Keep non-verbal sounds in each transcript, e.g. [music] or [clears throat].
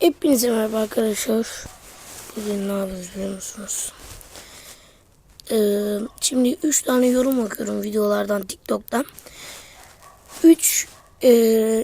Hepinize merhaba arkadaşlar. Bugün ne yapıyoruz biliyor musunuz? Ee, şimdi 3 tane yorum bakıyorum videolardan TikTok'tan. 3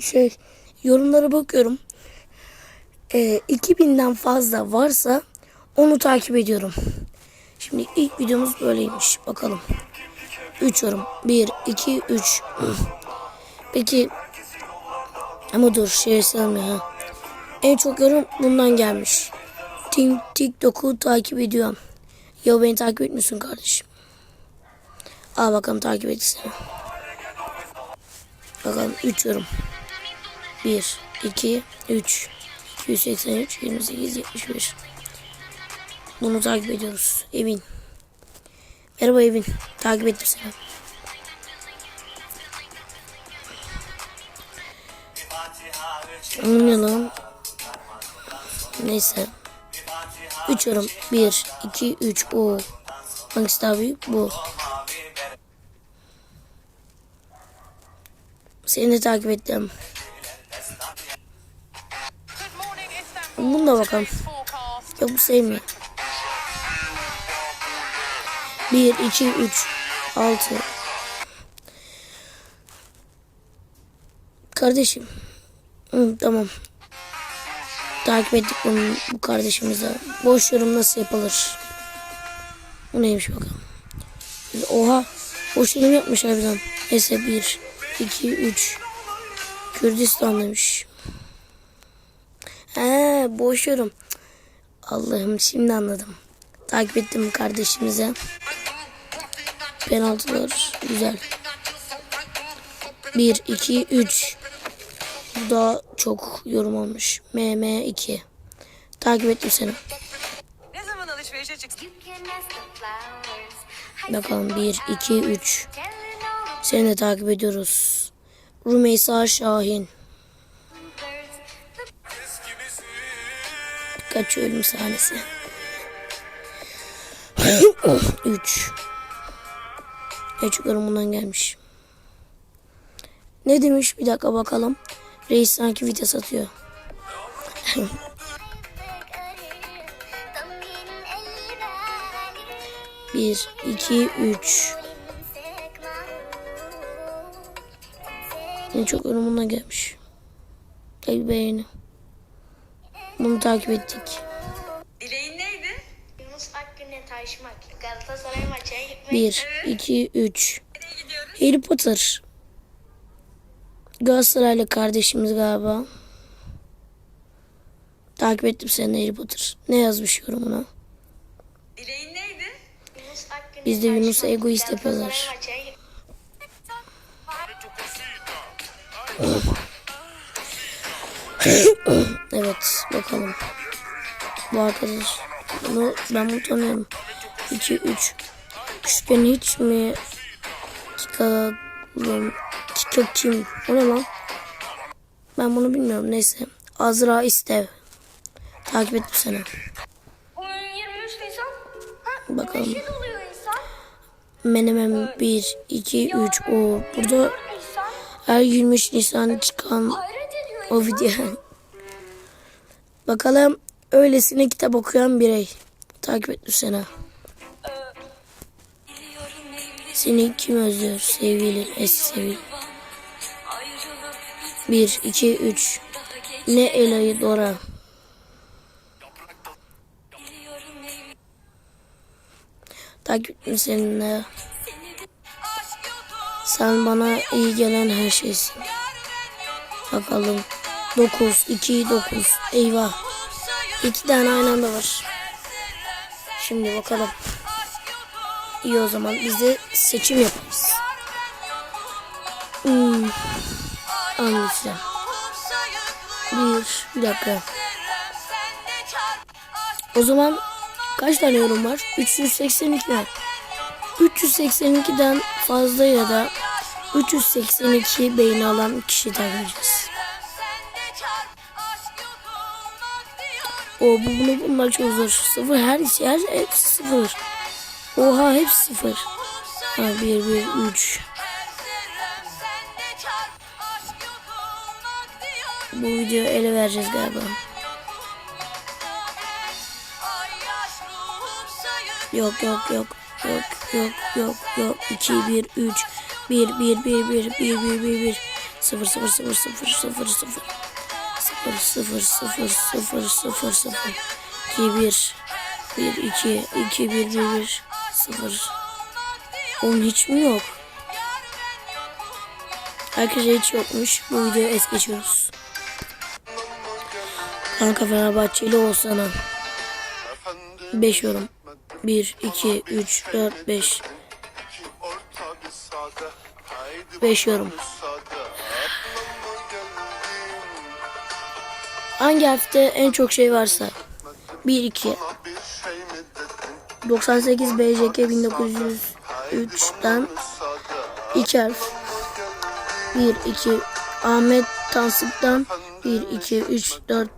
şey yorumlara bakıyorum. Ee, 2000'den fazla varsa onu takip ediyorum. Şimdi ilk videomuz böyleymiş. Bakalım. 3 yorum. 1, 2, 3. Peki ama dur şey sanmıyor ha. En çok yorum bundan gelmiş. Tik- TikTok'u takip ediyorum. Ya beni takip etmiyorsun kardeşim. Al bakalım takip et seni. Bakalım 3 yorum. 1, 2, 3, 283, 28, 71. Bunu takip ediyoruz. Evin. Merhaba Evin. Takip ettim seni. Lan? Neyse. 3 yorum. 1, 2, 3. O. Hangisi daha büyük? Bu. Seni de takip ettim. Bunu da bakalım. Yok bu sevmiyor. 1, 2, 3, 6. Kardeşim. Hı, tamam. Takip ettik bunu bu kardeşimize. Boş yorum nasıl yapılır? Bu neymiş bakalım. Oha. Boş yorum yapmış harbiden. Neyse 1, 2, 3. Kürdistan'daymış. He boş yorum. Allah'ım şimdi anladım. Takip ettim kardeşimize. Penaltılar güzel. 1, 2, 3. Bu da çok yorum olmuş. MM2. Takip ettim seni. Ne zaman alışverişe çıksın? Bakalım 1, 2, 3. Seni de takip ediyoruz. Rumeysa Şahin. Birkaç ölüm sahnesi. [laughs] 3. En çok yorumundan gelmiş. Ne demiş bir dakika bakalım. Reis sanki vites atıyor. [laughs] Bir, iki, üç. En çok yorumundan gelmiş. El beğeni. Bunu takip ettik. Dileğin neydi? Yunus Akgün'le tanışmak, Galatasaray maçına gitmek. Bir, iki, üç. Nereye gidiyoruz? Harry Potter. Galatasaraylı kardeşimiz galiba. Takip ettim seni Harry Potter. Ne yazmış yorumuna? Dileğin neydi? Yunus Bizde tanışmak, egoist yapıyorlar. [coughs] Evet bakalım. Bu arkadaş. Bunu, ben bunu tanıyorum. 2 3. Küçükken hiç mi Kika Kim? O ne lan? Ben bunu bilmiyorum. Neyse. Azra İstev. Takip ettim seni. Bugün 23 Nisan. Ha, Bakalım. Menemen 1, 2, 3. O burada her 23 Nisan çıkan o video. Bakalım öylesine kitap okuyan birey. Takip ettim seni. Seni kim özlüyor sevgili eski sevgili? 1, 2, 3. Ne Ela'yı Dora. Takip ettim seninle. Sen bana iyi gelen her şeysin. Bakalım. 9, 2, 9. Eyvah. İki tane aynı anda var. Şimdi bakalım. İyi o zaman biz de seçim yaparız. Hmm. Hangisi? Bir, bir dakika. O zaman kaç tane yorum var? 382 var. 382'den fazla ya da 382 beğeni alan kişi edeceğiz. O bu bunu bunlar çok zor. Sıfır her şey her hepsi sıfır. Oha hepsi sıfır. Ha bir bir üç. Bu videoyu ele vereceğiz galiba. Yok yok yok. Yok yok yok yok. 2 1 3 1 1 1 1 1 1 1 1 0 0 0 0 0 0 0 0 0 0 0 0 2 1 1 2 2 1 1 1 0 Onun hiç mi yok? Arkadaşlar hiç yokmuş. Bu videoyu es geçiyoruz. Kanka Fenerbahçeli olsana. 5 yorum. 1, 2, 3, 4, 5. 5 yorum. Hangi harfte en çok şey varsa? 1, 2. 98 BJK 1903'ten 2 harf. 1, 2. Ahmet Tansık'tan 1, 2, 3, 4,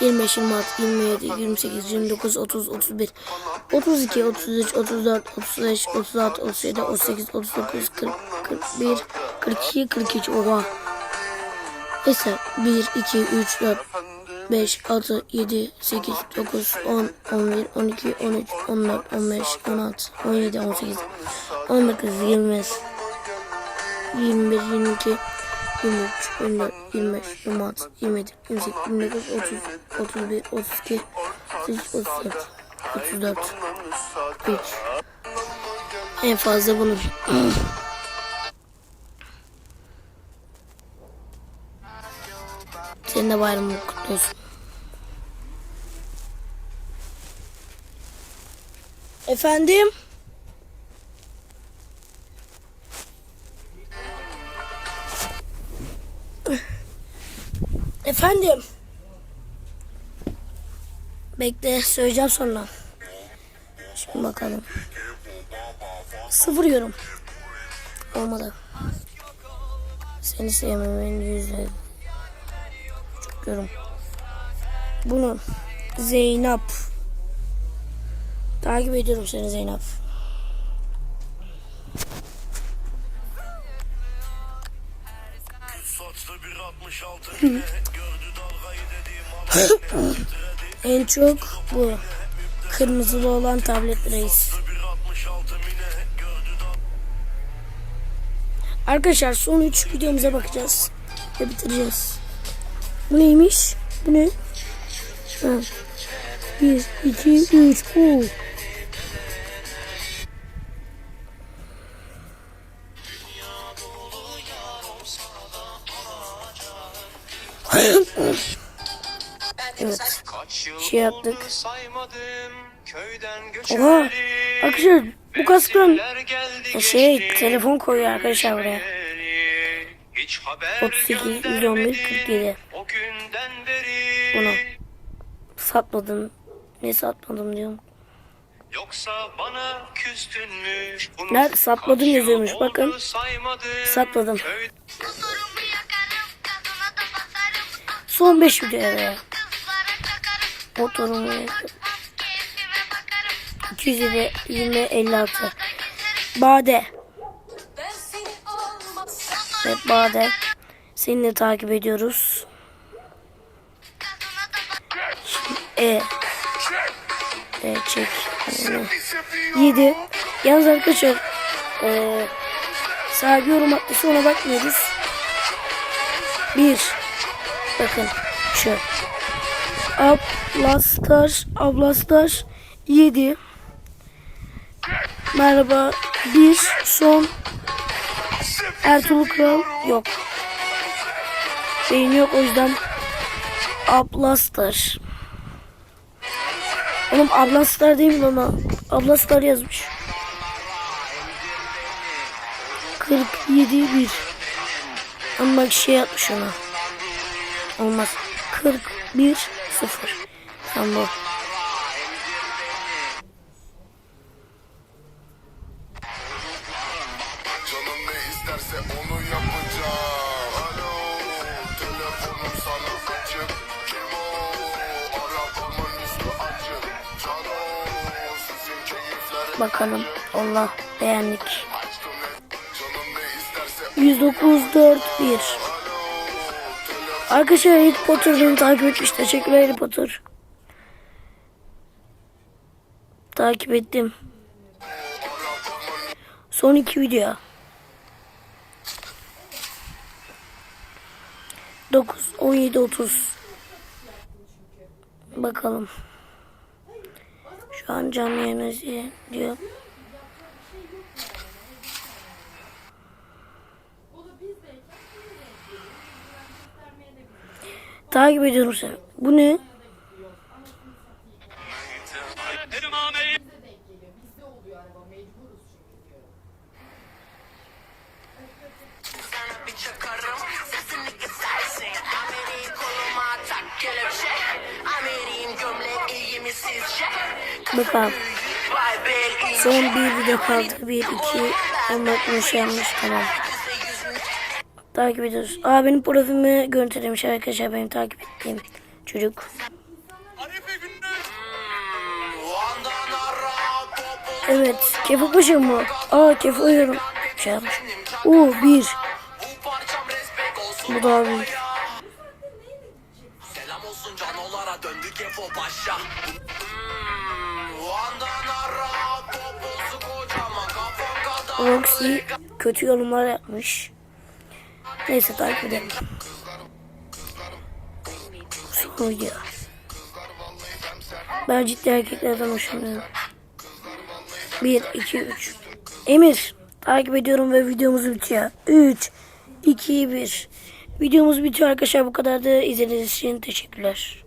25, 26, 27, 28, 29, 30, 31, 32, 33, 34, 35, 36, 37, 38, 39, 40, 41, 42, 43. Oha. Neyse 1, 2, 3, 4, 5, 6, 7, 8, 9, 10, 11, 12, 13, 14, 15, 16, 17, 18, 19, 20, 21, 22, 23, 24, 25, 26, 27, 28, 29, 30, 31, 32, 33, 34, 34, 3. En fazla bunun. [clears throat] Senin de bayramın kutlu olsun. Efendim? Efendim? Bekle söyleyeceğim sonra. Şimdi bakalım. Sıfır yorum. Olmadı. Seni sevmemenin yüzde çok yorum. Bunu Zeynep. Takip ediyorum seni Zeynep. [laughs] En çok bu. Kırmızılı olan tablet reis. bir 66 mine gördü dalgayı Arkadaşlar son 3 videomuza bakacağız. Ve bitireceğiz. Bu neymiş? Bu ne? Ha. 1, 2, 3. Oo. Evet. Şey yaptık. oldu saymadım köyden Oha. Arkadaşlar bu kaskın şey telefon koyuyor arkadaşlar buraya. geçmeyeli. Hiç haber 38, 111, göndermedin 47. O günden beri Bunu. Satmadım. Ne satmadım diyorum. Yoksa bana küstün mü? Bunu Nerede? Satmadım yazıyormuş, bakın. Satmadım. Son 5 videoya. Motorumu bakarım. 220 20 56. Bade. Evet Bade. Seni de takip ediyoruz. E. E çek. 7. Yalnız arkadaşlar e, sahibi yorum atlısı ona bakmıyoruz. 1. Bakın şu. Ablastar, Ablastar 7. Merhaba 1 son Ertuğrul Kral yok. Beyin yok o yüzden Ablastar. Oğlum Ablastar değil mi ama Ablastar yazmış. 47 1. Ama bak şey yapmış ona. Olmaz. 41 0. Tamam bu. Bakalım. Allah beğendik. 109 4 1 Arkadaşlar Harry Potter beni takip etmiş. Teşekkürler Harry Potter. Takip ettim. Son iki video. 9, 17, 30. Bakalım. Şu an canlı yayın diyor. Takip ediyorum seni. Bu ne? bir? Bakalım. Son bir video kaldı. 1, 2, 14 yanlış tamam. Takip ediyoruz. Aa benim profilimi görüntülemiş arkadaşlar benim takip ettiğim çocuk. Evet. Kefa Paşa mı? Aa Kefa uyuyorum. Şey yapmış. Oo bir. Bu kafam kadar Roxy kötü yorumlar yapmış. Neyse takip edelim. Son video. Ben ciddi erkeklerden hoşlanıyorum. 1, 2, 3. Emir. Takip ediyorum ve videomuz bitiyor. 3, 2, 1. Videomuz bitiyor arkadaşlar. Bu kadar da izlediğiniz için teşekkürler.